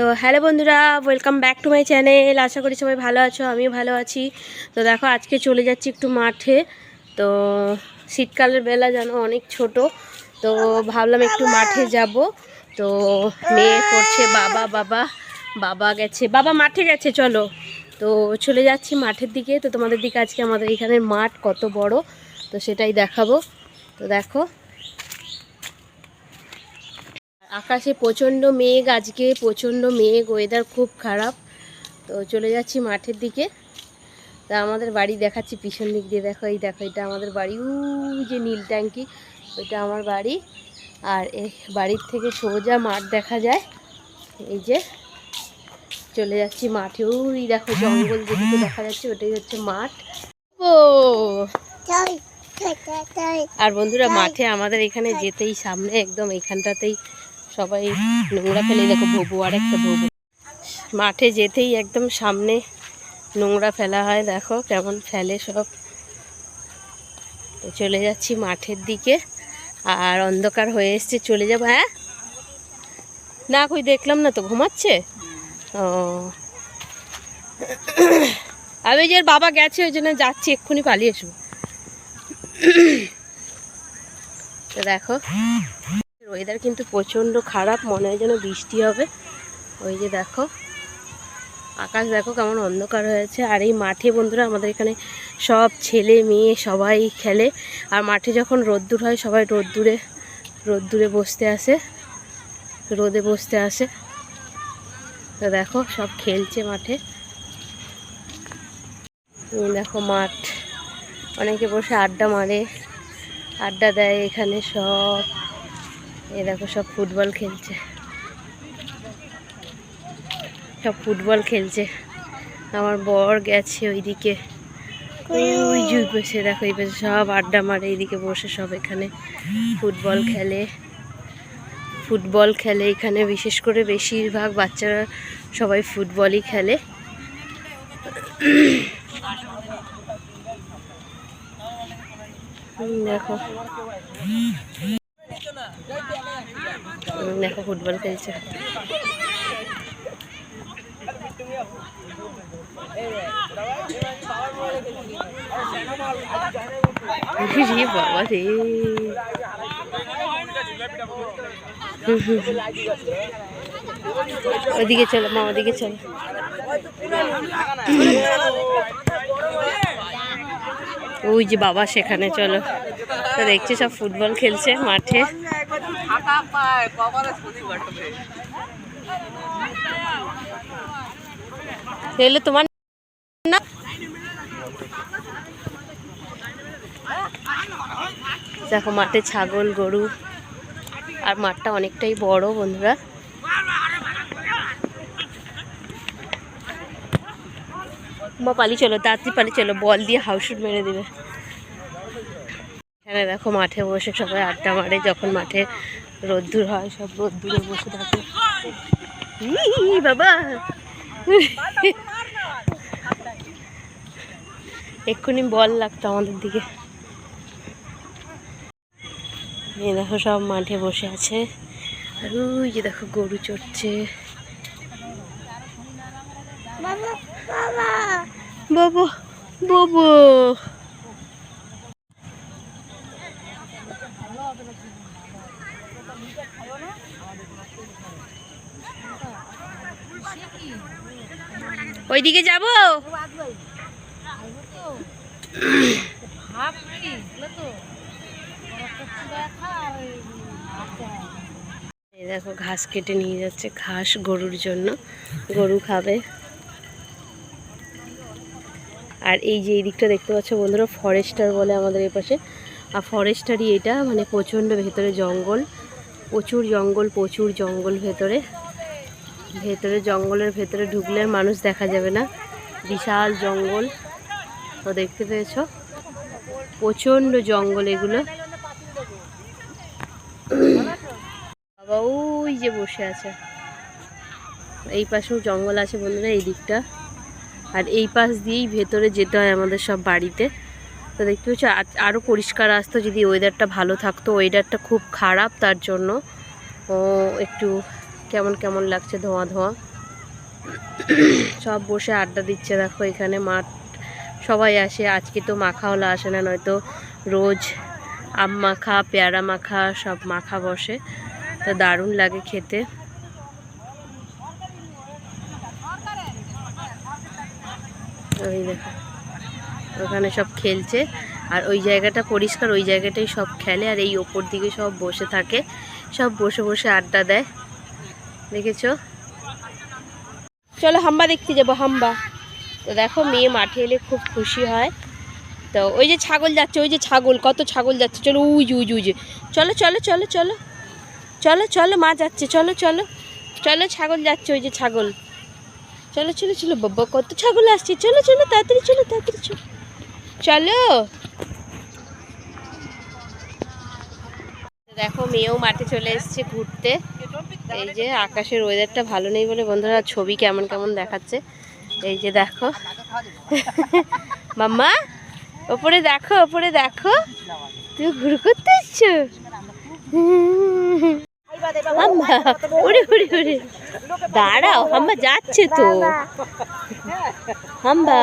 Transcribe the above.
তো হ্যালো বন্ধুরা welcome back to my channel আশা করি সবাই ভালো আছো, আমিও ভালো আছি। তো দেখো, আজকে চলে যাচ্ছি একটু মাঠে। তো শীতকালের বেলা যেন অনেক ছোট। তো ভাবলাম একটু মাঠে যাব। তো মেয়ে করছে বাবা বাবা বাবা গেছে। বাবা মাঠে গেছে, চলো। তো চলে যাচ্ছি মাঠের দিকে। তো তোমাদের দিকে আজকে আমাদের এখানের মাঠ কত বড়, তো সেটাই দেখাবো। তো দেখো আকাশে প্রচণ্ড মেঘ আজকে প্রচণ্ড মেঘ ওয়েদার খুব খারাপ। তো চলে যাচ্ছি মাঠের দিকে। তা আমাদের বাড়ি দেখাচ্ছি পিছন দিক দিয়ে দেখো এই দেখো এটা আমাদের বাড়ি। উ যে নীল ট্যাঙ্কি ওইটা আমার বাড়ি। আর এই বাড়ির থেকে সোজা মাঠ দেখা যায়। এই যে চলে যাচ্ছি মাঠে। ওই দেখো জঙ্গল যেদিকে দেখা যাচ্ছে ওটাই হচ্ছে মাঠ। ও! আর বন্ধুরা মাঠে আমাদের এখানে যেতেই সামনে একদম এখানটাতেই সবাই নোংরা ফেলে, দেখো ভবু আর একটা ভবু। মাঠে যেতেই একদম সামনে নোংরা ফেলা হয়, দেখো কেমন ফেলে সব। তো চলে যাচ্ছি মাঠের দিকে, আর অন্ধকার হয়ে এসছে, চলে যাব হ্যাঁ? না, কই দেখলাম না তো, ঘুমাচ্ছে? ও। আমি যে বাবা গেছে, ওই জন্য যাচ্ছি, এক্ষুনি পালিয়ে এসবো তো দেখো। ওয়েদার কিন্তু প্রচণ্ড খারাপ, মনে হয় যেন বৃষ্টি হবে। ওই যে দেখো, আকাশ দেখো কেমন অন্ধকার হয়েছে। আর এই মাঠে বন্ধুরা, আমাদের এখানে সব ছেলে মেয়ে সবাই খেলে। আর মাঠে যখন রোদ্দুর হয়, সবাই রোদ্দুরে রোদ্দুরে বসতে আসে, রোদে বসতে আসে। তো দেখো, সব খেলছে মাঠে। দেখো মাঠ, অনেকে বসে আড্ডা মারে, আড্ডা দেয় এখানে সব। এ দেখো সব ফুটবল খেলছে। সব ফুটবল খেলছে। আমার বর গেছে ওইদিকে। ওই যে দেখো এই পাশে সব আড্ডা মারে, এইদিকে বসে সব এখানে ফুটবল খেলে। ফুটবল খেলে এখানে, বিশেষ করে বেশিরভাগ বাচ্চারা সবাই ফুটবলই খেলে। দেখো। দেখো, ফুটবল খেলছে। বাবা রে। ওদিকে চলো, মা, ওদিকে চলো। ওই যে বাবা সেখানে, চলো। তো দেখছি সব ফুটবল খেলছে মাঠে। তাহলে তোমার দেখো, মাঠে ছাগল, গরু, আর মাঠটা অনেকটাই বড় বন্ধুরা। মা, পালি চলো, তাড়াতাড়ি পালি চলো, বল দিয়ে হাউসুট মেরে দিবে। এখানে দেখো মাঠে বসে সবাই আড্ডা মারে, যখন মাঠে রোদ্দুর হয়, সব রোদ্দুরে বসে থাকে। বাবা! এক্ষুনি বল লাগতো আমাদের দিকে। এই দেখো সব মাঠে বসে আছে। আর ওই যে দেখো গরু চড়ছে। বাবু বাবু ওইদিকে যাব? দেখো, ঘাস কেটে নিয়ে যাচ্ছে ঘাস গরুর জন্য। গরু খাবে। আর এই যে এই দিকটা দেখতে পাচ্ছ বন্ধুরা ফরেস্টার বলে আমাদের এই পাশে আর ফরেস্টারই এটা মানে প্রচণ্ড ভেতরে জঙ্গল। প্রচুর জঙ্গল প্রচুর জঙ্গল ভেতরে। ভেতরে জঙ্গলের ভেতরে ঢুকলে মানুষ দেখা যাবে না। বিশাল জঙ্গল। তো দেখতে পেয়েছ? প্রচণ্ড জঙ্গল এগুলো। বাবা, ওই যে বসে আছে। এই পাশেও জঙ্গল আছে বন্ধুরা, এই দিকটা। আর এই পাশ দিয়েই ভেতরে যেতে হয় আমাদের সব বাড়িতে। তো দেখতে পাচ্ছি আরও পরিষ্কার আসতো যদি ওয়েদারটা ভালো থাকতো ওয়েদারটা খুব খারাপ তার জন্য। ও, একটু কেমন কেমন লাগছে ধোঁয়া ধোঁয়া? সব বসে আড্ডা দিচ্ছে দেখো এখানে, মাঠ সবাই আসে। আজকে তো মাখা হলো আসে না, নয়তো রোজ আম মাখা, পেয়ারা মাখা, সব মাখা বসে। তো দারুণ লাগে খেতে। ওই দেখো। ওখানে সব খেলছে। আর ওই জায়গাটা পরিষ্কার, ওই জায়গাটাই সব খেলে আর এই ওপর দিকে সব বসে থাকে। সব বসে বসে আড্ডা দেয়। দেখেছ? চলো হাম্বা দেখতে যাব, হাম্বা। তো দেখো, মেয়ে মাঠে এলে খুব খুশি হয়। তো ওই যে ছাগল যাচ্ছে, ওই যে ছাগল, কত ছাগল যাচ্ছে। চলো উজ উজ যে। চলো চলো চলো চলো। চলো চলো, মা যাচ্ছে, চলো চলো। চলো, ছাগল যাচ্ছে ওই যে ছাগল। চলো চলো চলো, বাবা, কত ছাগল আসছে। চলো চলো, তাড়াতাড়ি চলো তাড়াতাড়ি, চলো। চলো। দেখো, মেয়েও মাঠে চলে এসেছে ঘুরতে। এই যে আকাশের ওয়েদারটা ভালো নেই বলে বন্ধুরা, ছবি কেমন কেমন দেখাচ্ছে। এই যে দেখো। মাম্মা, ওপরে দেখো ওপরে দেখো। তুমি ঘুরে করতে এসছো? দাঁড়াও হাম্বা যাচ্ছে তো। হাম্বা